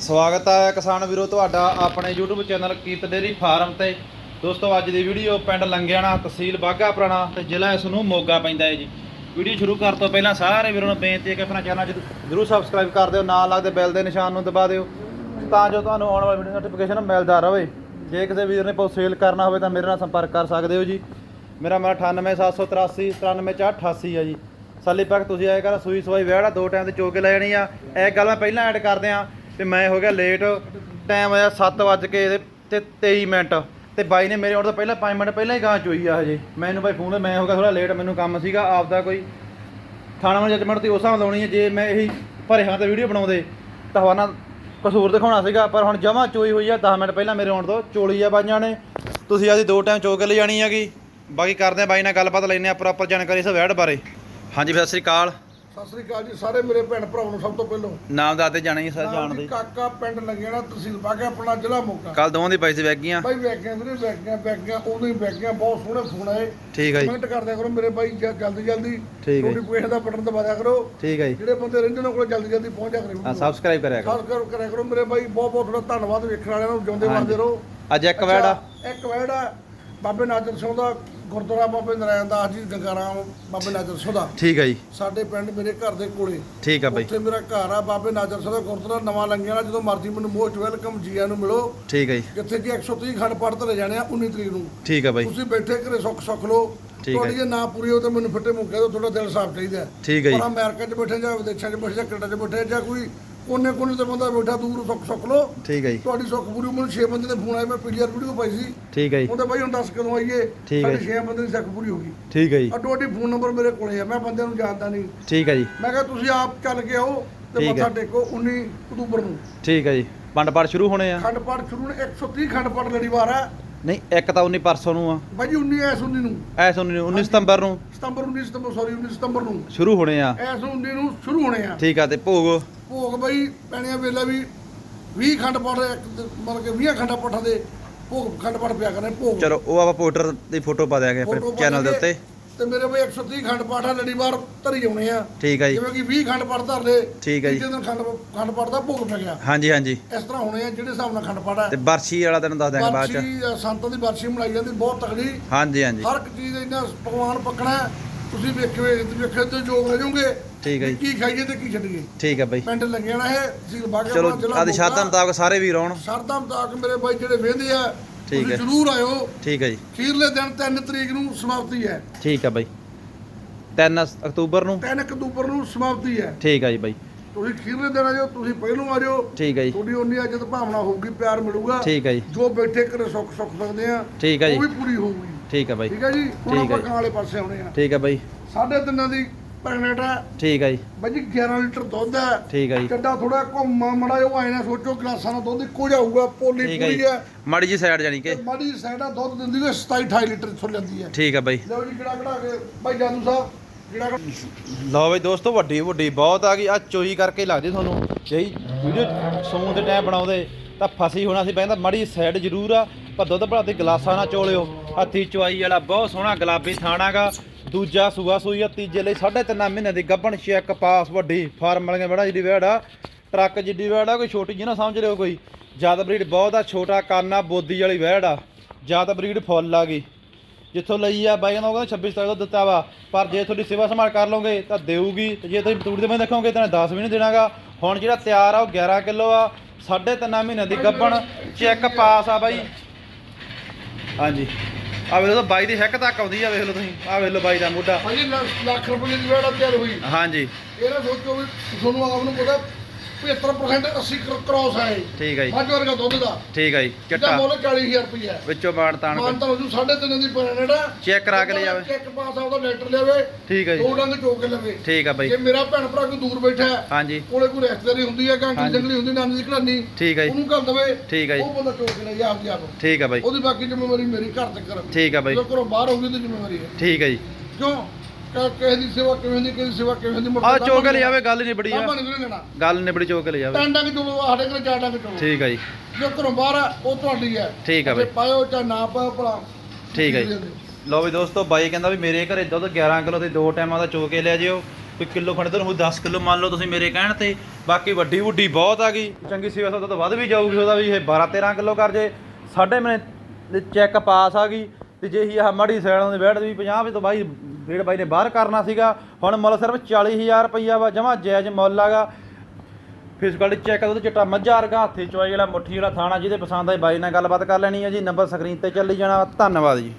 ਸਵਾਗਤ ਹੈ ਕਿਸਾਨ ਵੀਰੋ ਤੁਹਾਡਾ ਆਪਣੇ YouTube channel Kirat dairy farm ਤੇ। ਦੋਸਤੋ, ਅੱਜ ਦੀ ਵੀਡੀਓ ਪਿੰਡ ਲੰਗਿਆਣਾ ਤਹਿਸੀਲ ਬਾਘਾ ਪੁਰਾਣਾ ਤੇ ਜ਼ਿਲ੍ਹਾ ਇਸ ਨੂੰ ਮੋਗਾ ਪੈਂਦਾ ਹੈ ਜੀ। ਵੀਡੀਓ ਸ਼ੁਰੂ ਕਰਨ ਤੋਂ ਪਹਿਲਾਂ ਸਾਰੇ ਵੀਰਾਂ ਨੂੰ ਬੇਨਤੀ ਹੈ ਕਿ ਆਪਣਾ ਚੈਨਲ ਜਰੂਰ ਸਬਸਕ੍ਰਾਈਬ ਕਰ ਦਿਓ, ਨਾਲ ਲੱਗਦੇ ਬੈਲ ਦੇ ਨਿਸ਼ਾਨ ਨੂੰ ਦਬਾ ਦਿਓ, ਤਾਂ ਜੋ ਤੁਹਾਨੂੰ ਆਉਣ ਵਾਲੀ ਵੀਡੀਓ ਨੋਟੀਫਿਕੇਸ਼ਨ ਮਿਲਦਾ ਰਹੇ। ਜੇ ਕਿਸੇ ਵੀਰ ਨੇ ਪੋ ਸੇਲ ਕਰਨਾ ਹੋਵੇ ਤਾਂ ਮੇਰੇ ਨਾਲ ਸੰਪਰਕ ਕਰ ਸਕਦੇ ਹੋ ਜੀ। ਮੇਰਾ ਨੰਬਰ 98783 93488 ਹੈ ਜੀ। ਸਾਲੀ ਪੱਕ ਤੁਸੀਂ ਆਏ ਕਰ, ਸੂਈ ਸਵਾਈ ਵਿਆੜਾ ਦੋ ਟਾਈਮ ਤੇ ਚੋ ਲੈ ਜਾਣੀ ਆ। ਇਹ ਗੱਲ ਮੈਂ ਪਹਿਲਾਂ ਐਡ ਕਰਦੇ ਆ ਤੇ ਮੈਂ ਹੋ ਗਿਆ ਲੇਟ ਟਾਈਮ ਆਇਆ 7 ਵਜ ਕੇ ਤੇ 23 ਮਿੰਟ। ਤੇ ਬਾਈ ਨੇ ਮੇਰੇ ਆਉਣ ਤੋਂ ਪਹਿਲਾਂ 5 ਮਿੰਟ ਪਹਿਲਾਂ ਹੀ ਗਾਂ ਚੋਈ ਆ ਹਜੇ। ਮੈਨੂੰ ਬਾਈ ਫੋਨ ਮੈਂ ਹੋ ਗਿਆ ਥੋੜਾ ਲੇਟ ਮੈਨੂੰ ਕੰਮ ਸੀਗਾ, ਆਪਦਾ ਕੋਈ ਥਾਣਾ ਮੈਂ ਜੱਜਮੈਂਟ ਤੇ ਉਸ ਹਿਸਾਬ ਲਾਉਣੀ ਹੈ ਜੇ ਮੈਂ ਇਹੀ ਭਰੇ ਹਾਂ ਤੇ ਵੀਡੀਓ ਬਣਾਉਂਦੇ, ਤਾਂ ਹਵਾਨਾ ਕਸੂਰ ਦਿਖਾਉਣਾ ਸੀਗਾ, ਪਰ ਹੁਣ ਜਮਾ ਚੋਈ ਹੋਈ ਆ 10 ਮਿੰਟ ਪਹਿਲਾਂ ਮੇਰੇ ਆਉਣ ਤੋਂ ਚੋਲੀ ਆ ਬਾਈਆਂ ਨੇ। ਤੁਸੀਂ ਆਦੀ ਦੋ ਟਾਈਮ ਚੋ ਕੇ ਲੈ ਜਾਣੀ ਹੈਗੀ। ਬਾਕੀ ਕਰਦੇ ਆ ਬਾਈ ਨਾਲ ਗੱਲਬਾਤ ਲੈਣੇ ਆ ਪ੍ਰੋਪਰ ਜਾਣਕਾਰੀ ਇਸ ਵੈੜ ਬਾਰੇ। ਹਾਂਜੀ ਫਿਰ ਸਤਿ ਸ੍ਰੀ ਅਕਾਲ। ਸਤਿ ਸ੍ਰੀ ਅਕਾਲ ਜੀ ਸਾਰੇ ਮੇਰੇ ਭੈਣ ਭਰਾਵਾਂ ਨੂੰ ਸਭ ਤੋਂ ਪਹਿਲਾਂ। ਨਾਮ ਦੱਸਦੇ ਜਾਣੇ ਹੀ ਸਰ ਨਾਮ ਜਾਣਦੇ ਜੀ ਕਾਕਾ ਪਿੰਡ ਲੱਗਿਆਣਾ ਤਹਿਸੀਲ ਬਾਗਾ ਆਪਣਾ ਜ਼ਿਲ੍ਹਾ ਮੋਗਾ। ਕੱਲ ਦੋਵਾਂ ਦੀ ਬਾਈ ਸੀ ਵੈਗੀਆਂ ਬਾਈ ਵੈਗਿਆ ਵੀਰੇ ਵੈਗਿਆ ਵੈਗਿਆ ਉਦੋਂ ਹੀ ਵੈਗਿਆ ਬਹੁਤ ਸੋਹਣੇ ਫੋਨ ਆਏ। ਠੀਕ ਹੈ ਜੀ। ਕਮੈਂਟ ਕਰ ਦਿਆ ਕਰੋ ਮੇਰੇ ਬਾਈ ਜ- ਜਲਦੀ ਜਲਦੀ। ਠੀਕ ਹੈ ਜੀ। ਨੋਟੀਫਿਕੇਸ਼ਨ ਦਾ ਬਟਨ ਦਬਾ ਦਿਆ ਕਰੋ। ਠੀਕ ਹੈ ਜੀ। ਜਿਹੜੇ ਬੰਦੇ ਰਹਿੰਦੇ ਨੇ ਕੋਲ ਜਲਦੀ ਜਲਦੀ ਪਹੁੰਚ ਜਾ ਕਰੇ। ਆ ਸਬਸਕ੍ਰਾਈਬ ਕਰਿਆ ਕਰੋ। ਕਰ ਕਰਿਆ ਕਰੋ। ਮੇਰੇ ਬਾਈ ਬਹੁਤ ਬਹੁਤ ਤੁਹਾਡਾ ਧੰਨਵਾਦ ਵੇਖਣ ਵਾਲਿਆਂ ਨੂੰ ਜਿਉਂਦੇ ਹਾਂਜੀ। ਰਹੋ। ਅੱਜ ਇੱਕ ਵੈੜ ਆ। ਅੱਛਾ, ਇੱਕ ਵੈੜ ਆ। ਬਾਬੇ ਨਾਜਰ ਸਿੰਘ ਦਾ ਗੁਰਦੁਆਰਾ ਬਾਬੇ ਨਰਾਇਣ ਦਾਸ ਜੀ ਗੰਗਾਰਾਮ ਬਾਬੇ ਨਾਜਰ ਸਿੰਘ ਦਾ ਠੀਕ ਹੈ ਜੀ। ਸਾਡੇ ਪਿੰਡ ਮੇਰੇ ਘਰ ਦੇ ਕੋਲੇ। ਠੀਕ ਆ ਬਾਈ। ਉੱਥੇ ਮੇਰਾ ਘਰ ਆ ਬਾਬੇ ਨਾਜਰ ਸਿੰਘ ਦਾ ਗੁਰਦੁਆਰਾ ਨਵਾਂ ਲੰਗਿਆ ਨਾ ਜਦੋਂ ਮਰਜ਼ੀ ਮੈਨੂੰ ਮੋਸਟ ਵੈਲਕਮ ਜੀਆਂ ਨੂੰ ਮਿਲੋ। ਠੀਕ ਹੈ ਜੀ। ਜਿੱਥੇ ਕਿ 130 ਖੰਡ ਪੜ ਤੇ ਜਾਣੇ ਆ 19 ਤਰੀਕ ਨੂੰ। ਠੀਕ ਆ ਬਾਈ। ਤੁਸੀਂ ਬੈਠੇ ਘਰੇ ਸੁੱਖ ਸੁੱਖ ਲੋ। ਤੁਹਾਡੀ ਜੇ। ਨਾ ਪੂਰੀ ਹੋ ਤਾਂ ਮੈਨੂੰ ਫਿੱਟੇ ਮੁੱਕੇ ਦੋ ਤੁਹਾਡਾ ਦਿਲ ਸਾਫ਼ ਚਾਹੀਦਾ। ਠੀਕ ਹੈ ਜੀ। ਪਰ ਅਮਰੀਕਾ 'ਚ ਬੈਠੇ ਜਾਂ ਵਿਦੇਸ਼ਾਂ 'ਚ ਬੈਠੇ ਜਾਂ ਕੈਨੇਡਾ 'ਚ ਬੈਠੇ ਜਾਂ ਕੋਈ ਕੋਨੇ ਕੋਨੇ ਤੇ ਬੰਦਾ ਬੈਠਾ ਦੂਰ ਸੁੱਖ ਸੁੱਖ ਲੋ ਠੀਕ ਹੈ ਜੀ। ਤੁਹਾਡੀ ਸੁੱਖ ਪੂਰੀ ਮੈਨੂੰ 6 ਬੰਦੇ ਦੇ ਫੋਨ ਆਏ ਮੈਂ ਪੀਲੀਆਰ ਵੀਡੀਓ ਪਾਈ ਸੀ। ਠੀਕ ਹੈ ਜੀ। ਉਹਦੇ ਬਾਈ ਹੁਣ ਦੱਸ ਕਦੋਂ ਆਈਏ। ਸਾਡੀ 6 ਬੰਦੇ ਦੀ ਸੁੱਖ ਪੂਰੀ ਹੋ ਗਈ। ਠੀਕ ਹੈ ਜੀ। ਅੱਡੋ ਅੱਡੀ ਫੋਨ ਨੰਬਰ ਮੇਰੇ ਕੋਲੇ ਆ ਮੈਂ ਬੰਦਿਆਂ ਨੂੰ ਜਾਣਦਾ ਨਹੀਂ। ਠੀਕ ਹੈ ਜੀ। ਮੈਂ ਕਿਹਾ ਤੁਸੀਂ ਆਪ ਚੱਲ ਕੇ ਆਓ ਤੇ। ਮੱਥਾ ਟੇਕੋ 19 ਅਕਤੂਬਰ ਨੂੰ। ਠੀਕ ਹੈ ਜੀ। ਪੰਡ ਪਾਠ ਸ਼ੁਰੂ ਹੋਣੇ ਆ। ਖੰਡ ਪਾਠ ਸ਼ੁਰੂ ਨੇ 130 ਖੰਡ ਪਾਠ ਲੜੀਵਾਰ ਹੈ। ਨਹੀਂ ਇੱਕ ਤਾਂ 19 ਪਰਸੋਂ ਨੂੰ ਆ। ਬਾਜੀ 19 ਐਸ 19 ਨੂੰ। ਐਸ 19 ਨੂੰ 19 ਸਤੰਬਰ ਨੂੰ। ਸਤੰਬਰ 19 ਸਤੰਬਰ ਸੌਰੀ 19 ਸਤੰਬਰ ਨੂੰ। ਸ਼ੁਰੂ ਹੋਣੇ ਆ। ਐਸ 19 ਨੂੰ ਸ਼ੁਰੂ ਹੋਣੇ ਆ। ਠੀਕ ਆ ਤੇ ਭੋਗ? ਭੋਗ ਬਈ ਪੈਣਿਆ ਵੇਲਾ ਵੀ 20 ਖੰਡ ਪਾਠ ਮਤਲਬ ਕਿ 20 ਖੰਡ ਪਾਠਾਂ ਦੇ ਭੋਗ ਖੰਡ ਪਾਠ ਪਿਆ ਕਰਨੇ ਭੋਗ। ਚਲੋ ਉਹ ਆਪਾਂ ਪੋਸਟਰ ਦੀ ਫੋਟੋ ਪਾ ਦਿਆਂਗੇ ਆਪਣੇ ਚੈਨਲ ਦੇ। ਉੱਤੇ। ਤੇ ਮੇਰੇ ਬਈ 130 ਖੰਡ ਪਾਠ ਆ ਲੜੀਵਾਰ ਧਰੀ ਆਉਣੇ ਆ। ਠੀਕ ਹੈ ਜੀ। ਜਿਵੇਂ ਕਿ 20 ਖੰਡ ਪਾਠ ਧਰ ਲਏ ਠੀਕ ਹੈ ਜੀ। ਦਿਨ ਖੰਡ ਖੰਡ ਪਾਠ ਦਾ ਭੋਗ ਪੈ ਗਿਆ। ਹਾਂਜੀ ਹਾਂਜੀ। ਇਸ ਤਰ੍ਹਾਂ ਹੋਣੇ ਆ ਜਿਹੜੇ ਹਿਸਾਬ ਨਾਲ ਖੰਡ ਪਾਠ ਤੇ ਹੈ ਬਰਸ਼ੀ ਵਾਲਾ ਦਿਨ ਦੱਸ ਦਿਆਂਗੇ ਬਾਅਦ ਚ। ਬਰਸ਼ੀ ਸੰਤਾਂ ਦੀ ਬਰਸ਼ੀ ਮਨਾਈ ਜਾਂਦੀ ਬਹੁਤ ਤਗੜੀ ਹਾਂਜੀ ਹਾਂਜੀ। ਹਰ ਇੱਕ ਚੀਜ਼ ਇਹਨਾਂ ਪਕਵਾਨ ਪੱਕਣਾ ਹੈ। ਤੁਸੀਂ ਵੇਖੇ ਵੇਖੇ ਤੇ ਜੋਗ ਹੋ ਜਾਓਗੇ। ਠੀਕ ਹੈ ਜੀ। ਕੀ ਖਾਈਏ ਤੇ ਕੀ ਛੱਡੀਏ। ਠੀਕ ਹੈ ਬਾਈ। ਪਿੰਡ ਲੱਗਿਆ ਨਾ ਇਹ ਤਹਿਸੀਲ ਬਾਗਾ ਚਲੋ ਆਦੀ ਸ਼ਰਤਾਂ ਮੁਤਾਬਕ ਸਾਰੇ ਵੀਰ ਆਉਣ। ਸ਼ਰਤਾਂ ਮੁਤਾਬਕ ਮੇਰੇ ਬਾਈ ਜਿਹੜੇ ਵੇਂਦੇ ਆ ਠੀਕ ਹੈ। ਜ਼ਰੂਰ ਆਇਓ ਠੀਕ ਹੈ ਜੀ ਖੀਰਲੇ ਦਿਨ 3 ਤਰੀਕ ਨੂੰ ਸਮਾਪਤੀ ਹੈ ਠੀਕ ਹੈ ਬਾਈ 3 ਅਕਤੂਬਰ ਨੂੰ 3 ਅਕਤੂਬਰ ਨੂੰ ਸਮਾਪਤੀ ਹੈ ਠੀਕ ਹੈ ਜੀ ਬਾਈ ਤੁਸੀਂ ਖੀਰਲੇ ਦਿਨ ਆਇਓ ਤੁਸੀਂ ਪਹਿਲੋਂ ਆ ਜਾਓ ਠੀਕ ਹੈ ਜੀ ਤੁਹਾਡੀ ਉਨੀ ਇੱਜ਼ਤ ਭਾਵਨਾ ਹੋਊਗੀ ਪਿਆਰ ਮਿਲੂਗਾ ਠੀਕ ਹੈ ਜੀ ਜੋ ਬੈਠੇ ਘਰੇ ਸੁੱਖ ਸੁੱਖ ਸਕਦੇ ਆ ਠੀਕ ਹੈ ਉਹ ਵੀ ਜੀ ਪੂਰੀ ਹੋਊਗੀ ਠੀਕ ਹੈ ਬਾਈ ਠੀਕ ਹੈ ਜੀ ਹੁਣ ਆਪਾਂ ਜੀ। ਕਾਂ ਵਾਲੇ ਪਾਸੇ ਆਉਣੇ ਆ ਠੀਕ ਹੈ ਬਾਈ ਸਾਢੇ ਤਿੰਨਾਂ ਦੀ ਪ੍ਰੈਗਨੈਂਟ ਹੈ। ਠੀਕ ਹੈ ਜੀ। ਬਾਜੀ 11 ਲੀਟਰ ਦੁੱਧ ਹੈ। ਠੀਕ ਹੈ ਜੀ। ਚੱਡਾ ਥੋੜਾ ਘੁੰਮਾ ਮੜਾ ਜੋ ਆਏ ਨਾ ਸੋਚੋ ਗਲਾਸਾਂ ਦਾ ਦੁੱਧ ਇੱਕੋ ਜਿਹਾ ਹੋਊਗਾ ਪੋਲੀ ਠੀਕ ਹੈ ਪੂਰੀ ਜੀ ਹੈ। ਮਾੜੀ ਜੀ ਸਾਈਡ ਜਾਣੀ ਕਿ? ਤੇ ਮਾੜੀ ਸਾਈਡਾ ਦੁੱਧ ਦਿੰਦੀ ਹੈ 27 28 ਲੀਟਰ ਇੱਥੋਂ ਲੈਂਦੀ ਹੈ। ਠੀਕ ਹੈ ਬਾਈ। ਲਓ ਜੀ ਕਿਹੜਾ ਕਢਾ ਕੇ ਭਾਈ ਜਾਦੂ ਸਾਹਿਬ ਜਿਹੜਾ ਲਓ ਬਈ ਦੋਸਤੋ ਵੱਡੀ ਵੱਡੀ ਬਹੁਤ ਆ ਗਈ। ਆ ਚੋਈ ਕਰਕੇ ਲੱਗਦੀ ਤੁਹਾਨੂੰ। ਜਈ ਵੀਡੀਓ ਸੌਣ ਦੇ ਟਾਈਮ ਬਣਾਉਂਦੇ ਤਾਂ ਫਸੀ ਹੋਣਾ ਸੀ ਪੈਂਦਾ ਮੜੀ ਸਾਈਡ ਜ਼ਰੂਰ ਆ। ਪਰ ਦੁੱਧ ਗਲਾਸਾਂ ਨਾਲ ਚੋਲਿਓ। ਹੱਥੀ ਚਵਾਈ ਵਾਲਾ ਬਹੁਤ ਸੋਹਣਾ ਗੁਲਾਬੀ ਥਾਣਾਗਾ ਦੂਜਾ ਸੂਆ ਸੂਈ ਆ, ਤੀਜੇ ਲਈ 3.5 ਮਹੀਨੇ ਦੀ ਗੱਭਣ ਚੈੱਕ ਪਾਸ ਵੱਡੀ ਫਾਰਮ ਵਾਲੀਆਂ ਬੜਾ ਜਿਹੜੀ ਵੈੜ ਆ, ਟਰੱਕ ਜਿੱਡੀ ਵੈੜ ਆ, ਕੋਈ ਛੋਟੀ ਜਿਹੀ ਨਾ ਸਮਝ ਲਿਓ ਕੋਈ। ਜ਼ਿਆਦਾ ਬਰੀਡ ਬਹੁਤ ਆ, ਛੋਟਾ ਕੰਨ ਬੋਦੀ ਵਾਲੀ ਵੈੜ ਆ। ਜ਼ਿਆਦਾ ਬਰੀਡ ਫੁੱਲ ਆ ਗਈ। ਜਿੱਥੋਂ ਲਈ ਆ, ਬਾਈ ਕਹਿੰਦਾ ਉਹ ਕਹਿੰਦਾ 26 ਤੱਕ ਦਾ ਦਿੱਤਾ ਵਾ। ਪਰ ਜੇ ਤੁਹਾਡੀ ਸੇਵਾ ਸੰਭਾਲ ਕਰ ਲਓਗੇ ਤਾਂ ਦੇਊਗੀ। ਤੇ ਜੇ ਤੁਸੀਂ ਤੂੜੀ ਦੇ ਮੈਂ ਦੇਖੋਗੇ ਤਾਂ 10 ਵੀ ਨਹੀਂ ਦੇਣਾਗਾ। ਹੁਣ ਜਿਹੜਾ ਤਿਆਰ ਆ, ਉਹ 11 ਕਿਲੋ ਆ। ਸਾਢੇ ਤਿੰਨ ਮਹੀਨੇ ਦੀ ਗੱਬਣ ਚੈੱਕ ਪਾਸ ਆ ਬਾਈ। ਹਾਂਜੀ। ਆ ਵੇਖ ਲਓ ਬਾਈ ਦੀ ਹਿੱਕ ਤੱਕ ਆਉਂਦੀ ਆ ਵੇਖ ਲਓ ਤੁਸੀਂ। ਆ ਵੇਖ ਲਓ ਬਾਈ ਦਾ ਮੋਢਾ। ਭਾਜੀ ਲੱਖ ਰੁਪਏ ਦੀ ਵੇੜਾ ਤਿਆਰ ਹੋਈ ਹਾਂਜੀ। ਇਹ ਨਾ ਸੋਚੋ ਵੀ ਤੁਹਾਨੂੰ ਆਪ ਨੂੰ ਪਤਾ 75% 80 ਕ੍ਰੋਸ ਹੈ ਇਹ। ਠੀਕ ਹੈ ਜੀ। ਮੱਝ ਵਰਗਾ ਦੁੱਧ ਦਾ। ਠੀਕ ਹੈ ਜੀ ਜਿਹਦਾ ਚਿੱਟਾ ਮੁੱਲ 40000 ਰੁਪਏ ਹੈ। ਵਿੱਚੋਂ ਬਾਣ ਤਾਣ ਮਾਨ ਤਾਂ ਹਜੂ 3.5 ਦੀ ਪ੍ਰੈਗਨੈਂਟ ਹੈ ਚੈੱਕ ਕਰਾ ਕੇ ਲੈ ਜਾਵੇ ਚੈੱਕ ਪਾਸ ਆਉਦਾ ਲੈਟਰ ਲਿਆਵੇ। ਠੀਕ ਹੈ ਜੀ। ਦੋ ਡੰਗ ਚੋਕ ਕੇ ਲਵੇ। ਠੀਕ ਆ ਬਾਈ। ਜੇ ਮੇਰਾ ਭੈਣ ਭਰਾ ਕੋਈ ਦੂਰ ਬੈਠਾ ਹੈ ਹਾਂਜੀ। ਕੋਲੇ ਕੋਈ ਰਿਸ਼ਤੇਦਾਰੀ ਹੁੰਦੀ ਹੈ ਹਾਂਜੀ। ਜੰਗਲੀ ਹੁੰਦੀ ਨਾਨੀ ਦੀ ਘੜਾਨੀ ਠੀਕ ਹੈ ਜੀ। ਉਹਨੂੰ ਘੱਲ ਦਵੇ ਠੀਕ ਹੈ ਜੀ। ਉਹ ਬੰਦਾ ਚੋਕ ਕੇ ਲੈ ਜਾ ਆਪਦੀ ਆਪ ਠੀਕ ਆ ਬਾਈ। ਉਹਦੀ ਬਾਕੀ ਜ਼ਿੰਮੇਵਾਰੀ ਮੇਰੀ ਘਰ ਤੱਕ ਕਰ ਠੀਕ ਆ ਬਾਈ। ਜਦੋਂ ਘਰੋਂ ਬਾਹਰ ਹੋਊਗੀ ਤਾਂ ਜ਼ਿੰਮੇਵਾਰੀ ਹੈ। ਠੀਕ ਹੈ ਜੀ। ਕਿਉਂ? ਕਿਸੇ ਦੀ ਸੇਵਾ ਕਿਵੇਂ ਦੀ ਕਿਸੇ ਦੀ ਸੇਵਾ ਕਿਵੇਂ ਦੀ ਮੁੜ ਆ ਚੋਕ ਲੈ ਜਾਵੇ ਗੱਲ ਨਹੀਂ ਬੜੀ ਆ। ਆਪਾਂ ਨਹੀਂ ਲੈਣਾ। ਗੱਲ ਨਿਬੜੀ ਚੋਕ ਲੈ ਜਾਵੇ ਟੈਂਡਾਂ ਕਿ ਚਲੋ ਸਾਡੇ ਕੋਲ ਚਾਰ ਚਲੋ ਠੀਕ ਹੈ ਜੀ। ਜੋ ਘਰੋਂ ਬਾਹਰ ਆ ਉਹ ਤੁਹਾਡੀ ਹੈ ਠੀਕ ਆ ਜੇ ਬਾਈ। ਪਾਇਓ ਜਾਂ ਨਾ ਪਾਇਓ ਭਲਾ। ਠੀਕ ਹੈ ਜੀ। ਲਓ ਵੀ ਦੋਸਤੋ ਬਾਈ ਕਹਿੰਦਾ ਵੀ ਮੇਰੇ ਘਰੇ ਦੁੱਧ 11 ਕਿਲੋ ਤੇ ਦੋ ਟਾਈਮਾਂ ਦਾ ਚੋ ਕੇ ਲਿਆ ਜਿਓ। ਕੋਈ ਕਿਲੋ ਖੰਡ ਤੁਹਾਨੂੰ 10 ਕਿਲੋ ਮੰਨ ਲਓ ਤੁਸੀਂ ਮੇਰੇ ਕਹਿਣ ਤੇ। ਬਾਕੀ ਵੱਡੀ ਵੱਡੀ ਬਹੁਤ ਆ ਗਈ। ਚੰਗੀ ਸੇਵਾ ਸੌਦਾ ਤੋਂ ਵੱਧ ਵੀ ਜਾਊਗੀ ਉਹਦਾ ਵੀ ਇਹ 12 13 ਕਿਲੋ ਕਰ ਜੇ। ਸਾਡੇ ਮਹੀਨੇ ਚੈੱਕ ਪਾਸ ਆ ਗਈ। ਤੇ ਜੇ ਹੀ ਆਹ ਮਾੜੀ ਸੈੜੋਂ ਦੇ ਬੈਠ ਵੀ 50 ਵਿੱਚ ਤੋਂ ਬਾਈ ਰੇਟ ਬਾਈ ਨੇ ਬਾਹਰ ਕਰਨਾ ਸੀਗਾ, ਹੁਣ ਮੁੱਲ ਸਿਰਫ 40000 ਰੁਪਈਆ ਵਾ, ਜਮਾ ਜਾਇਜ਼ ਮੁੱਲ ਆਗਾ। ਫਿਜ਼ੀਕਲ ਚੈੱਕ ਉਹਦੇ ਚਿੱਟਾ ਮੱਝਾ ਵਰਗਾ ਹੱਥੀ ਚੋਈ ਵਾਲਾ ਮੁੱਠੀ ਵਾਲਾ ਥਾਣਾ ਜਿਹਦੇ ਪਸੰਦ ਆਏ ਬਾਈ ਨਾਲ ਗੱਲਬਾਤ ਕਰ ਲੈਣੀ ਹੈ ਜੀ, ਨੰਬਰ ਸਕਰੀਨ ਤੇ ਚੱਲੀ ਜਾਣਾ, ਧੰਨਵਾਦ ਜੀ।